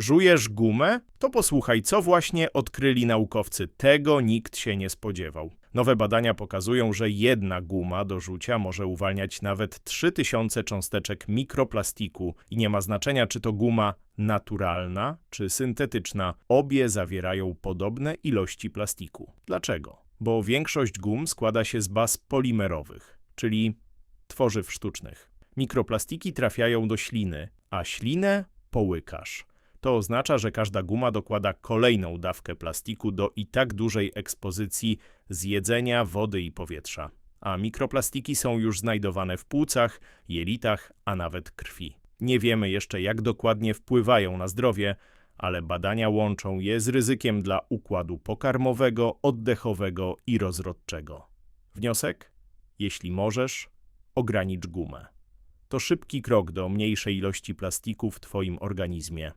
Żujesz gumę? To posłuchaj, co właśnie odkryli naukowcy. Tego nikt się nie spodziewał. Nowe badania pokazują, że jedna guma do rzucia może uwalniać nawet 3000 cząsteczek mikroplastiku i nie ma znaczenia, czy to guma naturalna czy syntetyczna. Obie zawierają podobne ilości plastiku. Dlaczego? Bo większość gum składa się z baz polimerowych, czyli tworzyw sztucznych. Mikroplastiki trafiają do śliny, a ślinę połykasz. To oznacza, że każda guma dokłada kolejną dawkę plastiku do i tak dużej ekspozycji z jedzenia, wody i powietrza. A mikroplastiki są już znajdowane w płucach, jelitach, a nawet krwi. Nie wiemy jeszcze, jak dokładnie wpływają na zdrowie, ale badania łączą je z ryzykiem dla układu pokarmowego, oddechowego i rozrodczego. Wniosek? Jeśli możesz, ogranicz gumę. To szybki krok do mniejszej ilości plastiku w Twoim organizmie.